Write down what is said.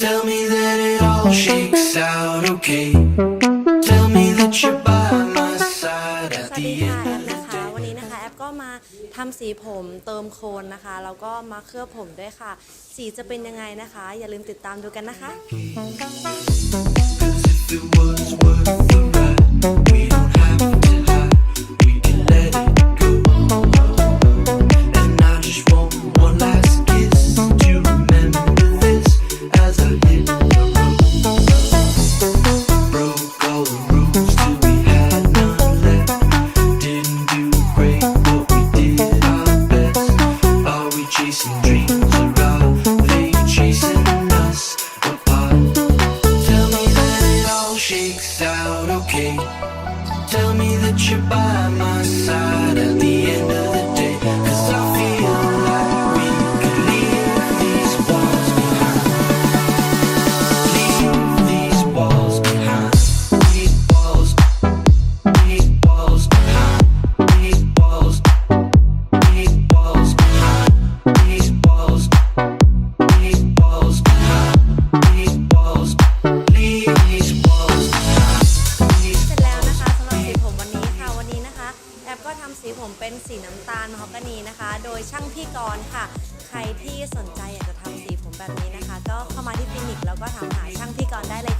Tell me that it all shakes out okay. Tell me that you're by my side at วัส the ค่ะ end แอปนะคะ วันนี้นะคะแอปก็มาทำสีผมเติมโคนนะคะแล้วก็มาเคลือบผมด้วยค่ะ สีจะเป็นยังไงนะคะ อย่าลืมติดตามดูกันนะคะ Tell me that you're by my side. At ผมเป็นสีน้ำตาลมฮอกกานีนะคะ โดยช่างพี่กรณ์ค่ะ ใครที่สนใจอยากจะทำสีผมแบบนี้นะคะ ก็เข้ามาที่คลินิกแล้วก็ถามหาช่างพี่กรณ์ได้เลย